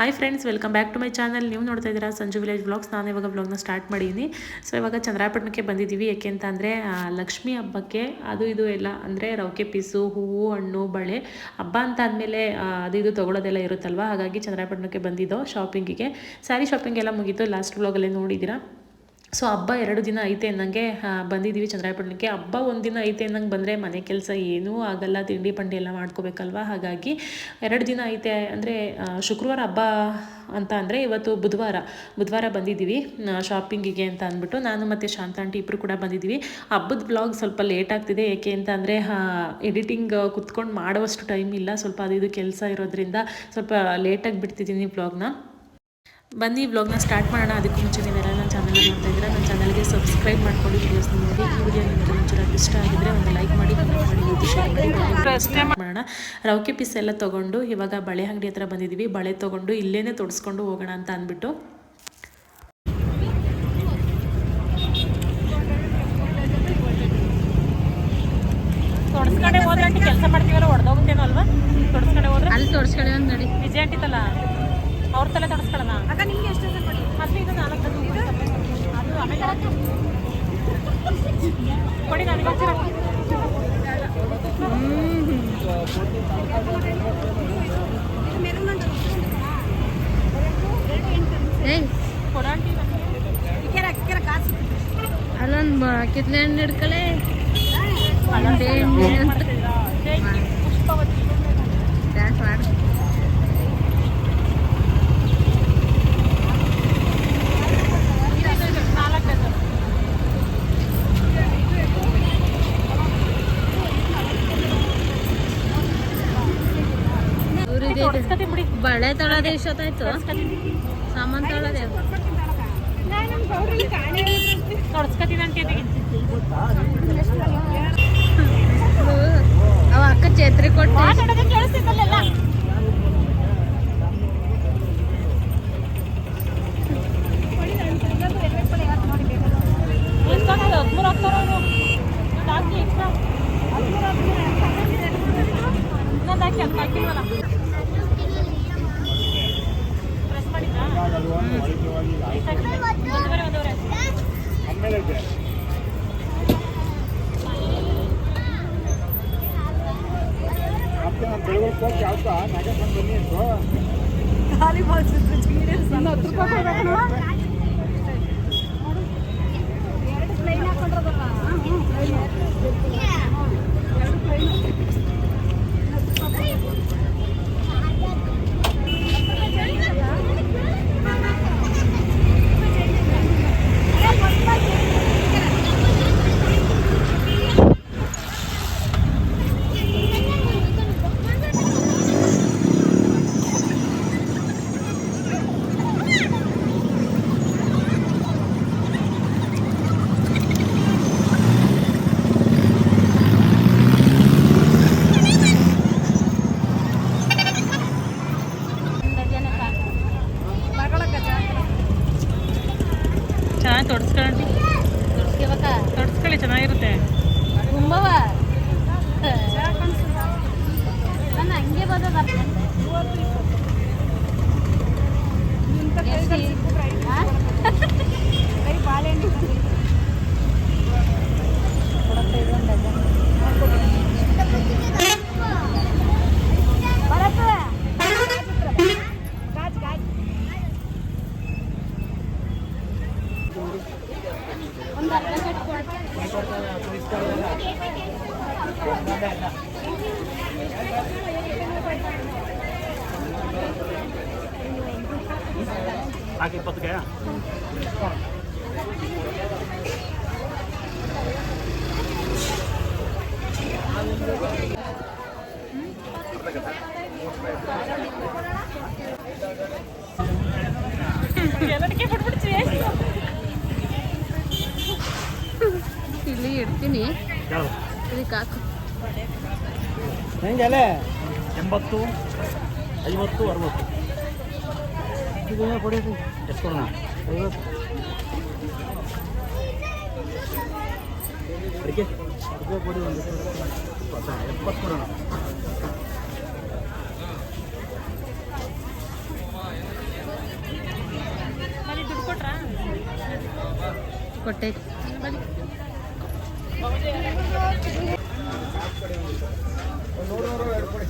Hi friends welcome back to my channel ನೀವು ನೋಡ್ತಾ ಇದ್ದೀರಾ ಸಂಜು ವಿಲೇಜ್ ಬ್ಲಾಗ್ಸ್ ನಾನು ಇವಾಗ ಬ್ಲಾಗ್ನ ಸ್ಟಾರ್ಟ್ ಮಾಡಿದ್ದೀನಿ. ಸೊ ಇವಾಗ ಚಂದ್ರಾಪಟ್ಟಣಕ್ಕೆ ಬಂದಿದ್ದೀವಿ. ಯಾಕೆ ಅಂತ ಅಂದರೆ ಲಕ್ಷ್ಮಿ ಹಬ್ಬಕ್ಕೆ ಅದು ಇದು ಎಲ್ಲ ಅಂದರೆ ರೌಕೆ ಪೀಸು, ಹೂವು, ಹಣ್ಣು, ಬಳೆ, ಹಬ್ಬ ಅಂತ ಆದಮೇಲೆ ಅದು ಇದು ತೊಗೊಳೋದೆಲ್ಲ ಇರುತ್ತಲ್ವ? ಹಾಗಾಗಿ ಚಂದ್ರಾಪಟ್ಟಣಕ್ಕೆ ಬಂದಿದ್ದೋ ಶಾಪಿಂಗಿಗೆ ಸ್ಯಾರಿ ಶಾಪಿಂಗ್ ಎಲ್ಲ ಮುಗೀತು. ಲಾಸ್ಟ್ ಬ್ಲಾಗಲ್ಲೇ ನೋಡಿದ್ದೀರಾ? ಸೊ ಹಬ್ಬ ಎರಡು ದಿನ ಐತೆ ಅನ್ನಂಗೆ ಬಂದಿದ್ದೀವಿ ಚಂದ್ರಾಯಪಟ್ಟಣಕ್ಕೆ. ಹಬ್ಬ ಒಂದು ದಿನ ಐತೆ ಅನ್ನಂಗೆ ಬಂದರೆ ಮನೆ ಕೆಲಸ ಏನೂ ಆಗಲ್ಲ, ತಿಂಡಿ ಪಂಡಿ ಎಲ್ಲ ಮಾಡ್ಕೋಬೇಕಲ್ವ? ಹಾಗಾಗಿ ಎರಡು ದಿನ ಐತೆ ಅಂದರೆ ಶುಕ್ರವಾರ ಹಬ್ಬ ಅಂತ ಅಂದರೆ ಇವತ್ತು ಬುಧವಾರ. ಬುಧವಾರ ಬಂದಿದ್ದೀವಿ ಶಾಪಿಂಗಿಗೆ ಅಂತ ಅಂದ್ಬಿಟ್ಟು. ನಾನು ಮತ್ತು ಶಾಂತ ಆಂಟಿ ಇಬ್ಬರು ಕೂಡ ಬಂದಿದ್ದೀವಿ ಹಬ್ಬದ ಬ್ಲಾಗ್ ಸ್ವಲ್ಪ ಲೇಟ್ ಆಗ್ತಿದೆ. ಏಕೆ ಅಂತ ಅಂದರೆ ಎಡಿಟಿಂಗ್ ಕುತ್ಕೊಂಡು ಮಾಡುವಷ್ಟು ಟೈಮ್ ಇಲ್ಲ. ಸ್ವಲ್ಪ ಅದು ಇದು ಕೆಲಸ ಇರೋದ್ರಿಂದ ಸ್ವಲ್ಪ ಲೇಟಾಗಿ ಬಿಡ್ತಿದ್ದೀನಿ ಬ್ಲಾಗ್ನ ಬನ್ನಿ ಬ್ಲಾಗ್ನ ಸ್ಟಾರ್ಟ್ ಮಾಡೋಣ. ಅದಕ್ಕೂ ಮುಂಚೆ ಚಾನಲ್ ನೋಡ್ತಾ ಇದ್ದೀರಾ ನನ್ನ ಚಾನಲ್ಗೆ ಸಬ್ಸ್ಕ್ರೈಬ್ ಮಾಡ್ಕೊಂಡು ವೀಡಿಯೋಸ್ನ ನೋಡಿ. ಈ ವಿಡಿಯೋ ನಿಮಗೆ ಒಂಚೂರು ಇಷ್ಟ ಆಗಿದ್ರೆ ಒಂದು ಲೈಕ್ ಮಾಡಿ ಕಮೆಂಟ್ ಮಾಡಿ ಮತ್ತು ಶೇರ್ ಮಾಡಿ. ಮಾಡೋಣ. ರೌಕೆ ಪೀಸ್ ಎಲ್ಲ ತೊಗೊಂಡು ಇವಾಗ ಬಳೆ ಅಂಗಡಿ ಹತ್ರ ಬಂದಿದ್ದೀವಿ ಬಳೆ ತೊಗೊಂಡು ಇಲ್ಲೇನೆ ತೊಡಸ್ಕೊಂಡು ಹೋಗೋಣ ಅಂತ ಅಂದ್ಬಿಟ್ಟು. ತೊಡಸ್ಕೊಂಡೆ ಹೋದ್ರೆ ಆಂಟಿ ಕೆಲಸ ಮಾಡ್ತೀವಲ್ಲ ಹೊಡೆದೋಗುತ್ತೇನೋ ಅಲ್ವಾ? ತೊಡಸ್ಕೊಂಡೆ ಹೋದ್ರೆ? ಅಲ್ಲಿ ತೋರಿಸ್ಕೊಳ್ಳಿ ಒಂದು ನೋಡಿ. ವಿಜಯ ಆಂಟಿ ತಲ್ಲ ಅವ್ರ ತಲೆ ತೊಡಸ್ಕೊಳ್ಳೋಣ? ಅಕ್ಕ ನಿಮ್ಗೆ ಎಷ್ಟು ಮತ್ತೆ ಇದು ನಾಲ್ಕು ಅಲ್ಲೊಂದು ಕಿತ್ಲೆ ಹಣ್ಣು ಹಿಡ್ಕಲೆ ಪುಷ್ಪವತಿ ಬಳೆ ತಳದ ಎಷ್ಟೊತ್ತಾಯ್ತು ಸಾಮಾನು ತೊಳೋದೆ ಅವ ಅಕ್ಕ ಚೇತ್ರಿ ಕೊಟ್ಟು. ಹದಿಮೂರು ಎಕ್ಸ್ಟ್ರಾ ಇನ್ನೊಂದು ಹಾಕಿ ಅದು ಹಾಕಿಲ್ವಲ್ಲ? ಹಾಕಿ ಇಪ್ಪತ್ತಿಗೆ ಎಲ್ಲದಕ್ಕೆ ಬಿಟ್ಬಿಡ್ತೀವಿ ಇಲ್ಲಿ ಇಡ್ತೀನಿ ಹೇಳು ಇದಕ್ಕೆ ಹಾಕು ಎಂಬತ್ತು ಐವತ್ತು ಅರವತ್ತು Kotek. Kotek. Kotek. Kotek. Kotek. Kotek. Kotek. Kotek. Kotek. Kotek. Kotek. Kotek.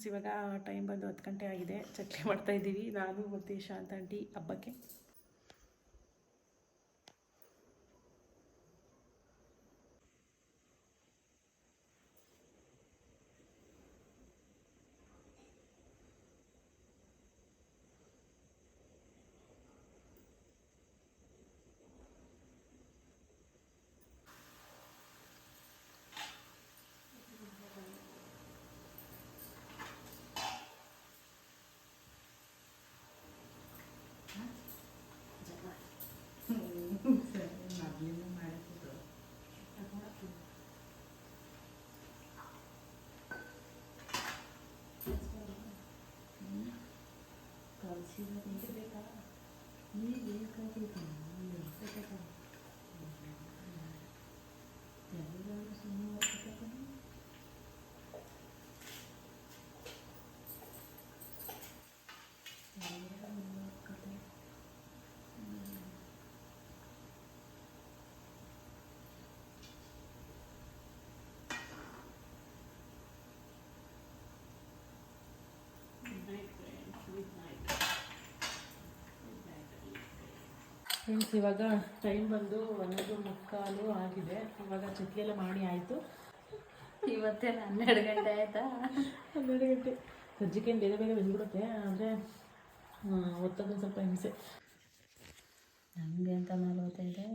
Friends ಇವಾಗ ಟೈಮ್ ಬಂದು ಹತ್ತು ಗಂಟೆ ಆಗಿದೆ. ಚಕ್ಲಿ ಮಾಡ್ತಾಯಿದ್ದೀವಿ ನಾನು ಮತ್ತು ಶಾಂತ ಆಂಟಿ ಹಬ್ಬಕ್ಕೆ. Camomila e maracujá. Agora tudo. Hum. Calcina tem friends ಇವಾಗ ಟೈಮ್ ಬಂದು ಒಂದು ಮುಕ್ಕಾಲು ಆಗಿದೆ. ಇವಾಗ ಚಟ್ಲಿ ಎಲ್ಲ ಮಾಡಿ ಆಯಿತು. ಇವತ್ತೇ ಹನ್ನೆರಡು ಗಂಟೆ ಆಯಿತಾ? ಹನ್ನೆರಡು ಗಂಟೆ. ಸಜ್ಜಿಕೆ ಬೇರೆ ಬೇರೆ ಬಂದ್ಬಿಡುತ್ತೆ ಆದರೆ ಒತ್ತೊಂದು ಸ್ವಲ್ಪ ಹಿಂಸೆ. ನನಗೆ ಅಂತ ನಲ್ವತ್ತೈದು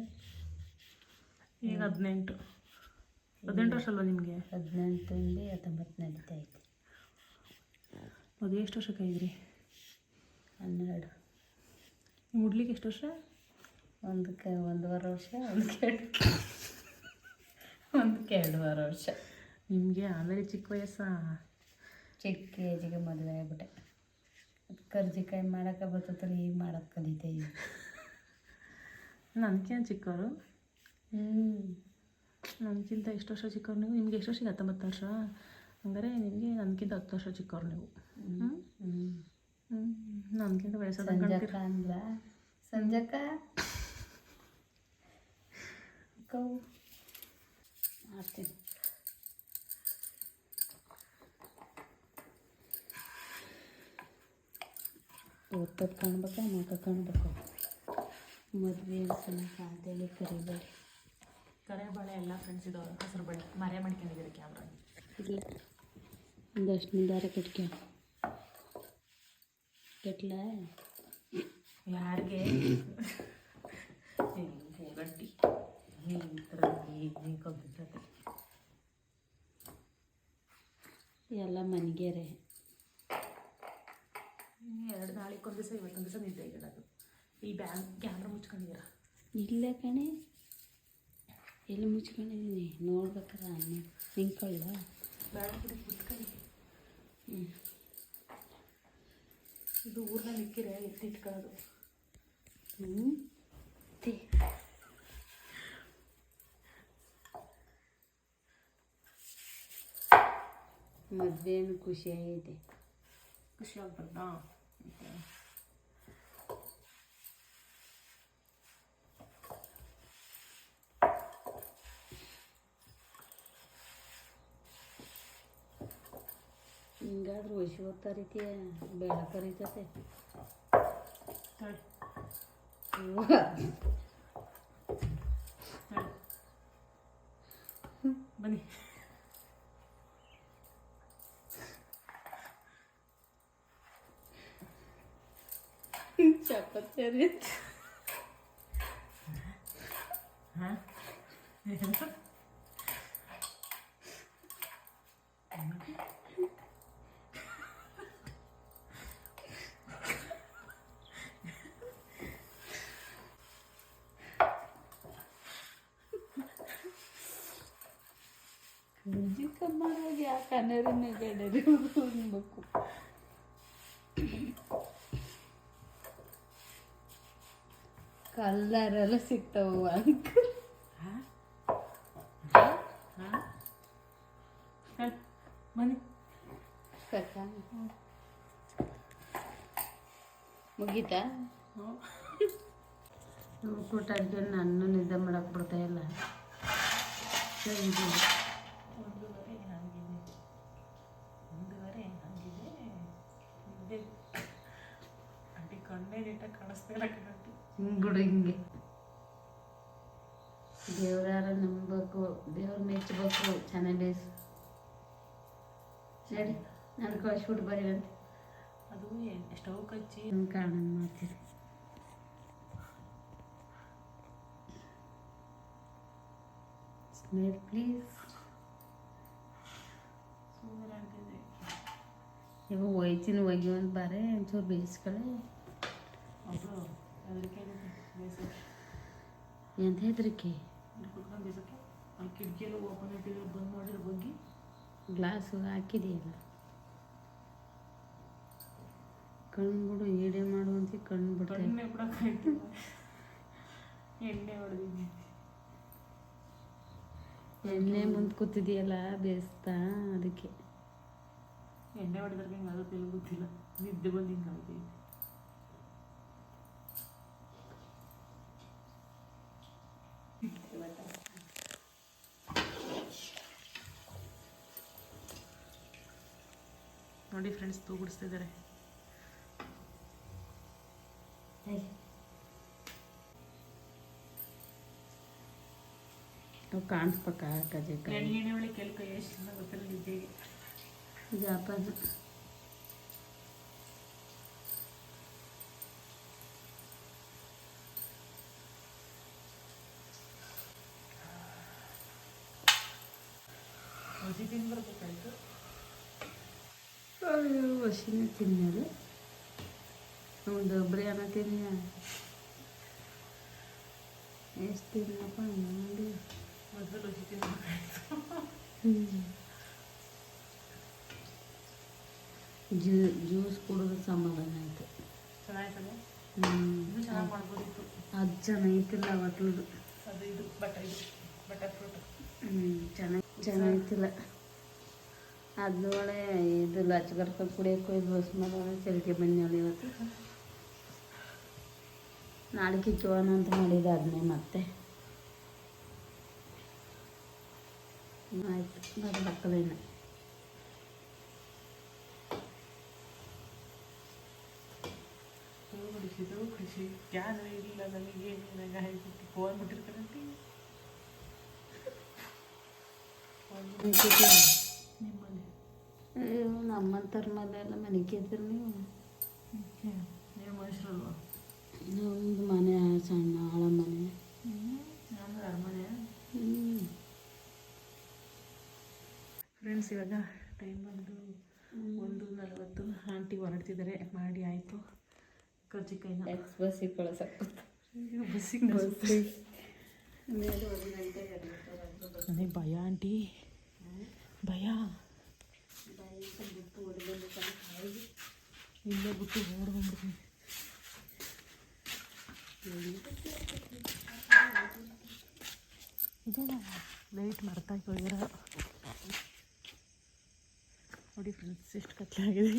ಈಗ ಹದಿನೆಂಟು. ಹದಿನೆಂಟು ವರ್ಷ ಅಲ್ವಾ ನಿಮಗೆ? ಹದಿನೆಂಟರಿಂದ ಹತ್ತೊಂಬತ್ತು ನಡೀತಾ ಐತೆ ಅದು ಎಷ್ಟು ವರ್ಷಕ್ಕೆ ಇದ್ರಿ ಹನ್ನೆರಡು. ಮುಡ್ಲಿಕ್ಕೆ ಎಷ್ಟು ವರ್ಷ? ಒಂದಕ್ಕೆ ಒಂದೂವರೆ ವರ್ಷ ಒಂದಕ್ಕೆ ಎರಡು ಒಂದಕ್ಕೆ ಎರಡೂವರೆ ವರ್ಷ. ನಿಮಗೆ ಆಮೇಲೆ ಚಿಕ್ಕ ವಯಸ್ಸಾ? ಚಿಕ್ಕ ಏಜಿಗೆ ಮದುವೆ ಆಗ್ಬಿಟ್ಟೆ. ಕರ್ಜಿಕಾಯಿ ಮಾಡೋಕೆ ಬರ್ತೈತಲ್ಲ ಈಗ ಮಾಡೋಕೆ ಕಲಿತೆ ಈಗ. ನನಗೇನು ಚಿಕ್ಕವರು ಹ್ಞೂ ನನಗಿಂತ ಎಷ್ಟು ವರ್ಷ ಚಿಕ್ಕವ್ರು ನೀವು? ನಿಮ್ಗೆ ಎಷ್ಟು ವರ್ಷಕ್ಕೆ ಹತ್ತೊಂಬತ್ತು ವರ್ಷ? ಹಂಗಾರೆ ನಿಮಗೆ ನನಗಿಂತ ಹತ್ತು ವರ್ಷ ಚಿಕ್ಕವ್ರು ನೀವು. ಹ್ಞೂ ಹ್ಞೂ ನನಗಿಂತ ವಯಸ್ಸಾದ ಸಂಜಕ ಅಂದ್ಲ ಸಂಜಕ ಕೌ ಮಾಡ್ತೀನಿ ಓದ್ತದ್ ಕಾಣ್ಬೇಕಾ ಮಗ ಕಾಣ್ಬೇಕು ಮದುವೆ ಅನ್ಸನಕ ಅಂತೇಳಿ ಕರಿಬೇಡಿ ಕರೆ ಬಾಳೆ ಎಲ್ಲ ಫ್ರೆಂಡ್ಸ್ ಇದಾವೆ ಹೆಸರು ಬಳೆ ಮರೆ ಮಾಡ್ಕೊಂಡಿದ್ದೀರಿ ಕ್ಯಾಮ್ರಾ ಇಲ್ಲ ಒಂದಷ್ಟು ನಿಧಾರ ಕಟ್ಕ್ಯ ಕೆಟ್ಲ ಯಾರಿಗೆ ಗಟ್ಟಿ ಈ ಥರ ಎಲ್ಲ ಮನೆಗೆರೆ ಎರಡು ನಾಳೆಗೆ ಒಂದು ದಿವಸ ಇವತ್ತೊಂದು ದಿವಸ ನಿದ್ದೆ ಇಡೋದು ಈ ಬ್ಯಾಂಕ್ ಕ್ಯಾಮ್ರಾ ಮುಚ್ಕೊಂಡಿದ್ದೀರ? ಇಲ್ಲ ಕಣೆ. ಎಲ್ಲಿ ಮುಚ್ಕೊಂಡಿದ್ದೀನಿ? ನೋಡ್ಬೇಕಾರ ಅನ್ನ ನಿಂಕೊಳ್ಳ ಬೇಡ ಮುಚ್ಕೊಳ್ಳಿ. ಹ್ಞೂ ಇದು ಊರ್ನಲ್ಲಿ ಇಕ್ಕಿರೆ ಎತ್ತಿಟ್ಕೊಳ್ಳೋದು ಹ್ಞೂ ಮದ್ವೆನು ಖುಷಿ ಆಗೈತೆ ಖುಷಿ ಆಗ್ಬಾರ್ದಾ ಹಿಂಗಾದ್ರೂ ವಶಿ ಓದ್ತಾರಿಕೆ ಬೇಡ ಕರೀತತೆ ತಡಿ cepet jadi Hah? Bujuk ke mana dia akan dari negara dari buku. ಕಲ್ಲರೆಲ್ಲ ಸಿಗ್ತಾವ ಹಾಂ? ಬನ್ನಿ ಕಕ್ಕ ಮುಗೀತಾ? ಊಟ ಅಡುಗೆ ನಾನು ನಿದ್ದೆ ಮಾಡಕ್ಕೆ ಬಿಡ್ತಾ ಇಲ್ಲ. ಅಂಟಿಕೊಂಡೇ ನೀಟಾಗಿ ಕಾಣಿಸ್ತಾ ಇಲ್ಲ. ಕಣಂಟಿ ಹಿಂಗ್ ಬಿಡು ಹಿಂಗೆ ದೇವ್ರಾರ ನಂಬಬೇಕು ದೇವ್ರ ಮೆಚ್ಚಬೇಕು ಚೆನ್ನಾಗಿ ಬೇಯಿಸು ಸರಿ ನಾನು ಕಳ್ಸ್ಬಿಟ್ಟು ಬರೀ ಅಂತ ಅದು ಸ್ಟವ್ ಕಚ್ಚಿ ಕಾರಣ ಮಾಡ್ತೀರಿ ಸ್ಮೇಲ್ ಪ್ಲೀಸ್ ಸುಮ್ಮನೆ ಅಂತಿದೆ ಇವಾಗ ಒಯ್ತೀನಿ ಒಯ್ಗಿ ಒಂದು ಬಾರೆ ಒಂಚೂರು ಬೇಯಿಸ್ಕೊಳ್ಳಿ ಒಬ್ಬಳು ಅದಕ್ಕೆ ಬೇಸಕ್ಕೆ ಎಂತ ಹೆದ್ರಿಕೆ? ಕಿಟಕಿಯೆಲ್ಲ ಓಪನ್ ಇಟ್ಟಿದ್ರೆ ಬಂದ್ ಮಾಡಿದ್ರೆ ಬಗ್ಗಿ ಗ್ಲಾಸು ಹಾಕಿದೆಯಲ್ಲ ಕಣ್ಣು ಬಿಡು ಮಾಡು ಮಾಡುವಂತೆ ಕಣ್ಣು ಬಿಡ್ತಾ ಕಣ್ಣೆ ಬಿಡಕ್ಕಾಯ್ತಿಲ್ಲ ಎಣ್ಣೆ ಹೊಡೆದಿದ್ದೀನಿ ಎಣ್ಣೆ ಮುಂದೆ ಕೂತಿದೆಯಲ್ಲ ಬೇಯಿಸ್ತಾ ಅದಕ್ಕೆ. ಎಣ್ಣೆ ಹೊಡೆದ್ರೆ ಹಿಂಗೆ ಆಗುತ್ತಿಲ್ಲ ಗೊತ್ತಿಲ್ಲ ನಿದ್ದೆ ಬಂದು ಹಿಂಗೆ ಆಗ್ತೈತೆ ನೋಡಿ ಫ್ರೆಂಡ್ಸ್ ತೂಗುಡಿಸ್ತಿದ್ದಾರೆ ಅವು ಕಾಣಿಸ್ಬೇಕ ಕಜೆಕಾಯಿ ಎಣ್ಣೆ ಎಣ್ಣೆ ಒಳಗೆ ಕೆಲ ಕೈ ಎಷ್ಟು ಚೆನ್ನಾಗಿ ಗೊತ್ತಿಲ್ಲ ನಿದ್ದೆಗೆ ಜಾಪಾನ ಹಸಿ ತಿಂದು ಬರ್ಬೇಕಾಯ್ತು ಒಂದು ಒಬ್ಬರೇ ಅನ್ನ ತಿನ್ನ ಎಷ್ಟು ತಿನ್ನಪ್ಪ ನೋಡಿ. ಮೊದಲು ಜ್ಯೂ ಜ್ಯೂಸ್ ಕುಡಿದ್ರೆ ಸಮಾಧಾನ ಆಯ್ತು. ಚೆನ್ನಾಯ್ತಲ್ಲ ಹ್ಞೂ ಚೆನ್ನಾಗಿ ಅದು ಚೆನ್ನಾಗಿತ್ತಿಲ್ಲ ಹೋಟ್ಲದು ಅದು ಇದು ಬಟ ಇದು ಬಟರ್ ಫ್ರೂಟ್ ಚೆನ್ನಾಗಿ ಚೆನ್ನಾಗಿತ್ತಿಲ್ಲ ಅದ್ನೊಳೆ ಇದು ಲಚ್ಗರ್ಕೊಂಡು ಕುಡಿಯೋಕೆ ಹೋಗಿ ಬಸ್ ಮಾಡೋಣ ಚಲಿಕೆ ಬನ್ನಿ ಇವತ್ತು. ನಾಳೆ ಕಿಚ್ಚೋಣ ಅಂತ ಮಾಡಿದ ಅದನ್ನೇ ಮತ್ತೆ. ಆಯ್ತು ಬರ್ಬೇಕಲ್ಲೇನ ಖುಷಿದು ಖುಷಿ. ಕ್ಯಾನ್ ಇಲ್ಲ ನನಗೆ ನನಗೆ ಫೋನ್ ನಮ್ಮಂತರ ಮೇಲೆ ಎಲ್ಲ ಮನೆಗೆ ಇದ್ರಿ ನೀವು? ನಮ್ದು ಮನೆ ಸಣ್ಣ ಆಳ ಮನೆ. ಫ್ರೆಂಡ್ಸ್ ಇವಾಗ ಟೈಮ್ ಬಂದು ಒಂದು ನಲವತ್ತು. ಆಂಟಿ ಹೊರಡ್ತಿದ್ದಾರೆ ಮಾಡಿ ಆಯಿತು. ಕರ್ಜಿಕಾಯಿನ. ಬಸ್ಸಿಗೆ ಕಳಿಸಕ್ಕೆ ಬಸ್ಸಿಗೆ ಬಸ್ಸಿಗೆ. ನನಗೆ ಭಯ ಆಂಟಿ ಭಯ. ಇಲ್ಲೇ ಬಿಟ್ಟು ಓಡ್ಬಂದ್ಬಿಡ್ತೀನಿ ಇದೆಲ್ಲ ವೆಯ್ಟ್ ಮಾಡ್ತಾ ಹೋಗಿರೋ ನೋಡಿ ಫ್ರೆಂಡ್ಸ್ ಎಷ್ಟು ಕತ್ಲೆ ಆಗಿದೆ